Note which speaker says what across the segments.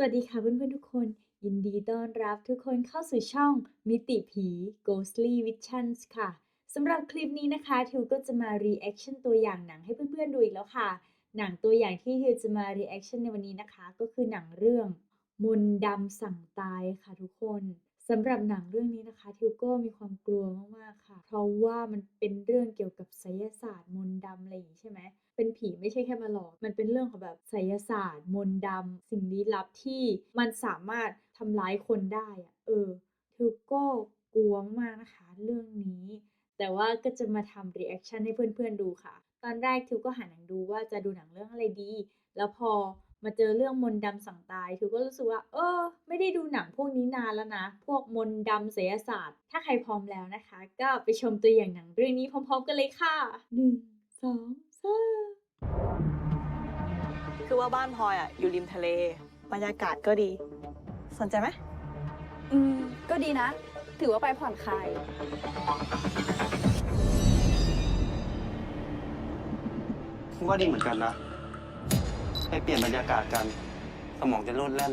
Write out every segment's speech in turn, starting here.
Speaker 1: สวัสดีค่ะเพื่อนๆทุกคน ยินดีต้อนรับทุกคนเข้าสู่ช่องมิติผี Ghostly Visions ค่ะสำหรับคลิปนี้นะคะทิวก็จะมา reaction ตัวอย่างหนังให้เพื่อนๆดูอีกแล้วค่ะ หนังตัวอย่างที่ทิวจะมา reaction ในวันนี้นะคะ ก็คือหนังเรื่อง มนต์ดำสั่งตายค่ะทุกคน สำหรับหนังเรื่องนี้นะคะทิวก็มีความกลัวมากๆค่ะ เพราะว่ามันเป็นเรื่องเกี่ยวกับไสยศาสตร์มนต์ดำอะไรอย่างนี้ใช่ไหมเป็นผีไม่ใช่แค่มาหลอก มันเป็นเรื่องของแบบไสยศาสตร์ มนต์ดำสิ่งลี้ลับที่มันสามารถทำร้ายคนได้อะเออทิวก็กลัวมากนะคะ เรื่องนี้ แต่ว่าก็จะมาทำรีแอคชั่นให้เพื่อนๆดูค่ะ ตอนแรกทิวก็หาหนังดูว่าจะดูหนังเรื่องอะไรดี แล้วพอ มาเจอเรื่องมนต์ดำสั่งตายทิวก็รู้สึกว่า เออ ไม่ได้ดูหนังพวกนี้นานแล้วนะ พวกมนต์ดำไสยศาสตร์ ถ้าใครพร้อมแล้วนะคะ ก็ไปชมตัวอย่างหนังเรื่องนี้พร้อมๆกันเลยค่ะหนึ่งสองสาม
Speaker 2: คือว่าบ้านพลอยอะอยู่ริมทะเลบรรยากาศก็ดี สนใจไหม
Speaker 3: อืม ก็ดีนะ ถือว่าไปผ่อนคลาย
Speaker 4: ผมว่าดีเหมือนกันนะ ไปเปลี่ยนบรรยากาศกัน สมองจะโลดแล่น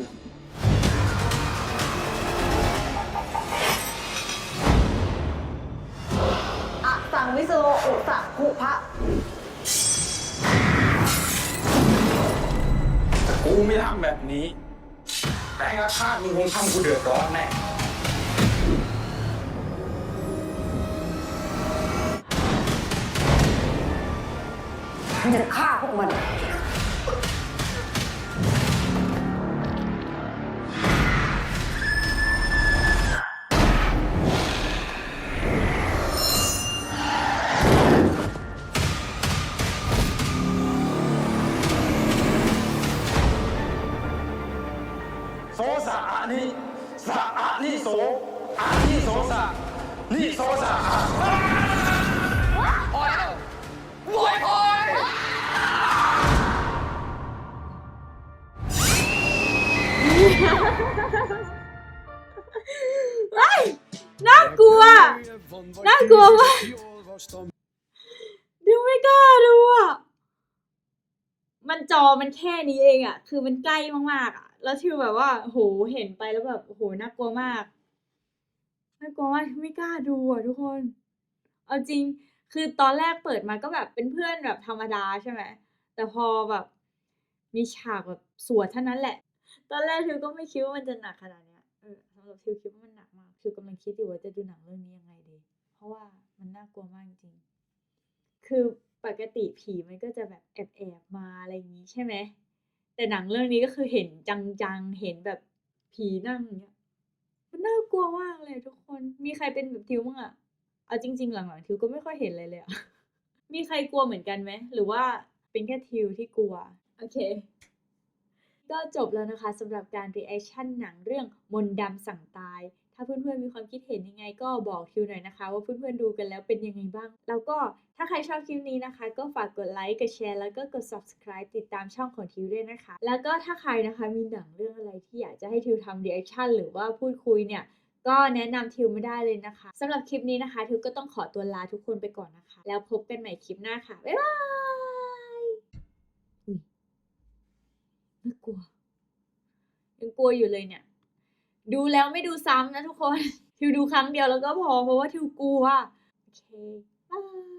Speaker 2: อะสั่งวิโซอุสัคุพระ
Speaker 5: กูไม่ทำแบบนี้ แต่กระชาติมึงคงทำกูเดือดร้อนแน่
Speaker 6: ฉันจะฆ่าพวกมัน
Speaker 5: อานิสะอานิโสอานิโสสะนิโสสะอาพอแล้วโวยพอย
Speaker 1: เฮ้ยน่ากลัว น่ากลัวมากดูไม่กล้าดูอะ มันจอมันแค่นี้เองอะ คือมันใกล้มากๆอะ แล้วทิวแบบว่าโหเห็นไปแล้วแบบโหน่ากลัวมากน่ากลัวมากไม่กล้าดูอะทุกคน เอาจริง คือตอนแรกเปิดมาก็แบบเป็นเพื่อนแบบธรรมดาใช่ไหมแต่พอแบบ มีฉากแบบสวดเท่านั้นแหละ ตอนแรกทิวก็ไม่คิดว่ามันจะหนักขนาดเนี้ยเออสำหรับทิวคิดว่ามันหนักมากทิวกำลังคิดอยู่ว่าจะดูหนังเรื่องนี้ยังไงดี เพราะว่ามันน่ากลัวมากจริง คือปกติผีมันก็จะแบบแอบแอบๆมาอะไรอย่างนี้ใช่ไหม แต่หนังเรื่องนี้ก็คือเห็นจังๆ เห็นแบบผีนั่งอย่างเงี้ยมันน่ากลัวมากเลยทุกคน มีใครเป็นแบบทิวมั้งอะเอาจริง ๆ หลังๆทิวก็ไม่ค่อยเห็นเลยเลยอะมีใครกลัวเหมือนกันไหมหรือว่าเป็นแค่ทิวที่กลัว โอเค ก็จบแล้วนะคะสำหรับการ reaction หนังเรื่องมนต์ดำสั่งตาย ถ้าเพื่อนๆมีความคิดเห็นยังไงก็บอกทิวหน่อยนะคะ ว่าเพื่อนๆดูกันแล้วเป็นยังไงบ้าง แล้วก็ถ้าใครชอบคลิปนี้นะคะ ก็ฝากกดไลค์กดแชร์แล้วก็กด subscribe ติดตามช่องของทิวด้วยนะคะ แล้วก็ถ้าใครนะคะมีหนังเรื่องอะไรที่อยากจะให้ทิวทำ reaction หรือว่าพูดคุยเนี่ยก็แนะนำทิวไม่ได้เลยนะคะสำหรับคลิปนี้นะคะทิวก็ต้องขอตัวลาทุกคนไปก่อนนะคะ แล้วพบกันใหม่คลิปหน้าค่ะ บ๊ายบาย อุ้ยน่ากลัวยังกลัวอยู่เลยเนี่ย ดูแล้วไม่ดูซ้ำนะทุกคน ทิวดูครั้งเดียวแล้วก็พอเพราะว่าทิวกลัวโอเคบาย